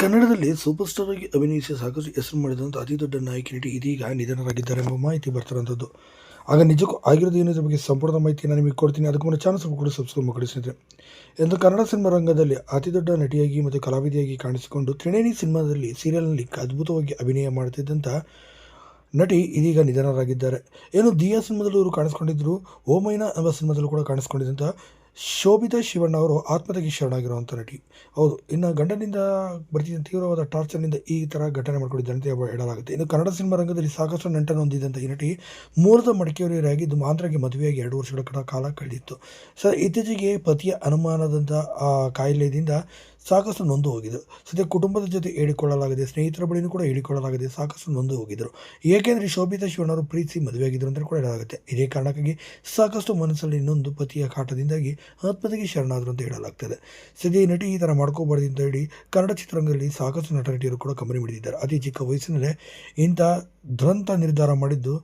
ಕನ್ನಡದಲ್ಲಿ super star ಆಗಿ ಅಭಿನಯಿಸಿ ಸಾಕಷ್ಟು ಹೆಸರು ಮಾಡಿದಂಥ ಅತಿ ದೊಡ್ಡ ನಾಯಕಿ ನಟಿ ಇದೀಗ ನಿಧನರಾಗಿದ್ದಾರೆ ಎಂಬ ಮಾಹಿತಿ ಬರ್ತಾರಂಥದ್ದು ಆಗ ನಿಜಕ್ಕೂ ಆಗಿರೋದು ಏನಿದ್ರ ಬಗ್ಗೆ ಸಂಪೂರ್ಣ ಮಾಹಿತಿಯನ್ನು ನಿಮಗೆ ಕೊಡ್ತೀನಿ. ಅದಕ್ಕೂ ಮುನ್ನ ಚಾನಲ್ ಸ್ವಲ್ಪ ಕೂಡ ಸಬ್ಸ್ಕ್ರೈಬ್ ಮಾಡಿಸಿದೆ ಎಂದು ಕನ್ನಡ ಸಿನಿಮಾ ರಂಗದಲ್ಲಿ ಅತಿ ದೊಡ್ಡ ನಟಿಯಾಗಿ ಮತ್ತು ಕಲಾವಿದೆಯಾಗಿ ಕಾಣಿಸಿಕೊಂಡು ತ್ರಿನೇಣಿ ಸಿನಿಮಾದಲ್ಲಿ ಸೀರಿಯಲ್ನಲ್ಲಿ ಅದ್ಭುತವಾಗಿ ಅಭಿನಯ ಮಾಡುತ್ತಿದ್ದಂಥ ನಟಿ ಇದೀಗ ನಿಧನರಾಗಿದ್ದಾರೆ. ಏನು ದಿಯಾ ಸಿನಿಮಾದಲ್ಲೂ ಇವರು ಕಾಣಿಸ್ಕೊಂಡಿದ್ದರು ಓಮೈನಾ ಎಂಬ ಸಿನಿಮಾದಲ್ಲೂ ಕೂಡ ಕಾಣಿಸ್ಕೊಂಡಿದ್ದಂಥ ಶೋಭಿತಾ ಶಿವಣ್ಣ ಅವರು ಆತ್ಮಹತ್ಯೆಗೆ ಶರಣಾಗಿರುವಂಥ ನಟಿ. ಹೌದು, ಇನ್ನು ಗಂಡನಿಂದ ಬರ್ತಿದ್ದ ತೀವ್ರವಾದ ಟಾರ್ಚರ್ನಿಂದ ಈ ಥರ ಘಟನೆ ಮಾಡಿಕೊಂಡಿದ್ದಂತೆ ಹೇಳಲಾಗುತ್ತೆ ಇನ್ನು ಕನ್ನಡ ಸಿನಿಮಾ ರಂಗದಲ್ಲಿ ಸಾಕಷ್ಟು ನಂಟನ್ನು ಹೊಂದಿದ್ದಂಥ ಈ ನಟಿ ಮೂಲದ ಮಡಿಕೇರಿಯರಾಗಿದ್ದು ಮಾಂದ್ರಾಗೆ ಮದುವೆಯಾಗಿ ಎರಡು ವರ್ಷಗಳ ಕಡ ಕಾಲ ಕಳೆದಿತ್ತು. ಸರ್, ಇತ್ತೀಚೆಗೆ ಪತಿಯ ಅನುಮಾನದಂಥ ಆ ಕಾಯಿಲೆಯಿಂದ ಸಾಕಷ್ಟು ನೊಂದು ಹೋಗಿದ್ದು ಸದ್ಯ ಕುಟುಂಬದ ಜೊತೆ ಹೇಳಿಕೊಳ್ಳಲಾಗಿದೆ, ಸ್ನೇಹಿತರ ಬಳಿನೂ ಕೂಡ ಹೇಳಿಕೊಳ್ಳಲಾಗಿದೆ ಸಾಕಷ್ಟು ನೊಂದು ಹೋಗಿದ್ದರು. ಏಕೆಂದರೆ ಶೋಭಿತಾ ಶಿವಣ್ಣವರು ಪ್ರೀತಿಸಿ ಮದುವೆಯಾಗಿದ್ದರು ಅಂತ ಕೂಡ ಹೇಳಲಾಗುತ್ತೆ. ಇದೇ ಕಾರಣಕ್ಕಾಗಿ ಸಾಕಷ್ಟು ಮನಸ್ಸಲ್ಲಿ ಇನ್ನೊಂದು ಪತಿಯ ಕಾಟದಿಂದಾಗಿ ಆತ್ಮಹತ್ಯೆಗೆ ಶರಣಾದರು ಅಂತ ಹೇಳಲಾಗ್ತದೆ. ಸದ್ಯ ನಟಿ ಈ ಥರ ಮಾಡ್ಕೋಬಾರ್ದು ಅಂತ ಹೇಳಿ ಕನ್ನಡ ಚಿತ್ರರಂಗದಲ್ಲಿ ಸಾಕಷ್ಟು ನಟ ಕೂಡ ಕಂಬನಿ ಮಿಡಿದಿದ್ದಾರೆ ಅತಿ ಚಿಕ್ಕ ವಯಸ್ಸಿನಲ್ಲೇ ಇಂಥ ದುರಂತ ನಿರ್ಧಾರ ಮಾಡಿದ್ದು